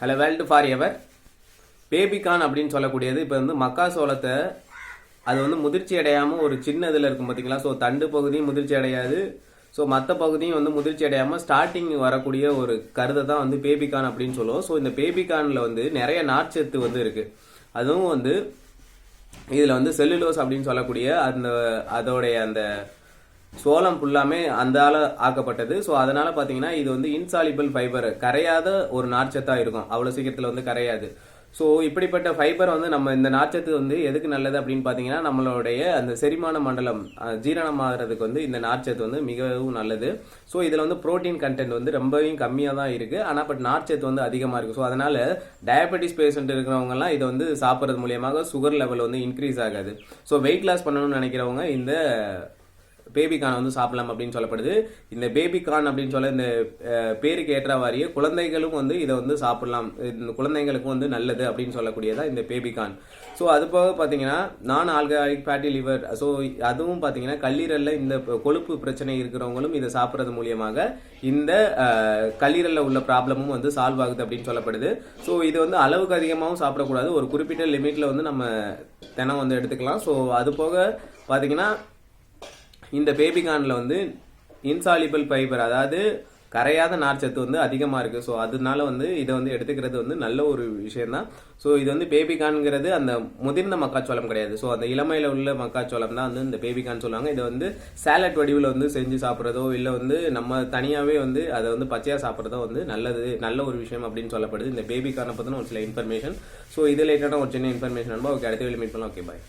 Hello world for ever பேபிகான் அப்படின்னு சொல்லக்கூடியது இப்போ வந்து மக்காசோளத்தை அது வந்து முதிர்ச்சி அடையாமல் ஒரு சின்ன இதில் இருக்கும் பார்த்தீங்களா ஸோ தண்டு பகுதியும் முதிர்ச்சி அடையாது. ஸோ மற்ற பகுதியும் வந்து முதிர்ச்சி அடையாமல் ஸ்டார்டிங் வரக்கூடிய ஒரு கருதை தான் வந்து பேபிகான் அப்படின்னு சொல்லுவோம். ஸோ இந்த பேபிகானில் வந்து நிறைய நார்ச்சத்து வந்து இருக்குது அதுவும் வந்து இதில் வந்து செல்லுலோஸ் அப்படின்னு சொல்லக்கூடிய அந்த அதோடைய அந்த சோளம் ஃபுல்லாமே அந்த ஆக்கப்பட்டது. ஸோ அதனால பார்த்தீங்கன்னா இது வந்து இன்சாலிபிள் ஃபைபர் கரையாத ஒரு நார்ச்சத்தாக இருக்கும். அவ்வளோ சீக்கிரத்தில் வந்து கரையாது. ஸோ இப்படிப்பட்ட ஃபைபர் வந்து நம்ம இந்த நார்ச்சத்து வந்து எதுக்கு நல்லது அப்படின்னு பார்த்தீங்கன்னா நம்மளுடைய அந்த செரிமான மண்டலம் ஜீரணம் ஆகிறதுக்கு வந்து இந்த நார்ச்சத்து வந்து மிகவும் நல்லது. ஸோ இதில் வந்து புரோட்டீன் கண்டென்ட் வந்து ரொம்பவும் கம்மியாக தான் இருக்குது ஆனால் பட் நார்ச்சத்து வந்து அதிகமாக இருக்குது ஸோ அதனால் டயபெட்டிஸ் பேஷண்ட் இருக்கிறவங்கலாம் இதை வந்து சாப்பிட்றது மூலியமாக சுகர் லெவல் வந்து இன்க்ரீஸ் ஆகாது. ஸோ வெயிட் லாஸ் பண்ணணும்னு நினைக்கிறவங்க இந்த பேபிகான் வந்து சாப்பிடலாம் அப்படின்னு சொல்லப்படுது. இந்த பேபிகான் அப்படின்னு சொல்ல இந்த பேருக்கு பேருக்கு ஏற்றவாறிய குழந்தைகளும் வந்து இதை வந்து சாப்பிடலாம். இந்த குழந்தைங்களுக்கும் வந்து நல்லது அப்படின்னு சொல்லக்கூடியதா இந்த பேபிகான். ஸோ அது போக பார்த்தீங்கன்னா நான் ஆல்கஹாலிக் ஃபேட்டி லிவர் ஸோ அதுவும் பார்த்தீங்கன்னா கல்லீரலில் இந்த கொழுப்பு பிரச்சனை இருக்கிறவங்களும் இதை சாப்பிட்றது மூலியமாக இந்த கல்லீரலில் உள்ள ப்ராப்ளமும் வந்து சால்வ் ஆகுது அப்படின்னு சொல்லப்படுது. ஸோ இது வந்து அளவுக்கு அதிகமாகவும் சாப்பிடக்கூடாது. ஒரு குறிப்பிட்ட லிமிட்டில் வந்து நம்ம தினம் வந்து எடுத்துக்கலாம். ஸோ அது போக பார்த்தீங்கன்னா இந்த பேபிகானில் வந்து இன்சாலிபிள் ஃபைபர் அதாவது கரையாத நார்ச்சத்து வந்து அதிகமாக இருக்குது ஸோ அதனால வந்து இதை வந்து எடுத்துக்கிறது வந்து நல்ல ஒரு விஷயந்தான் ஸோ இது வந்து பேபிகான்ங்கிறது அந்த முதிர்ந்த மக்காச்சோளம் கிடையாது. ஸோ அந்த இளமையில் உள்ள மக்காச்சோளம் தான் வந்து இந்த பேபிகான் சொல்லுவாங்க. இதை வந்து சேலட் வடிவில் வந்து செஞ்சு சாப்பிட்றதோ இல்லை வந்து நம்ம தனியாகவே வந்து அதை வந்து பச்சையாக சாப்பிட்றதோ வந்து நல்லது நல்ல ஒரு விஷயம் அப்படின்னு சொல்லப்படுது. இந்த பேபிகானை பற்றின ஒரு சில இன்ஃபர்மேஷன் ஸோ இது ரிலேட்டடான ஒரு சின்ன இன்ஃபர்மேஷன் ஓகே அடுத்த மீட் பண்ணலாம். Okay bye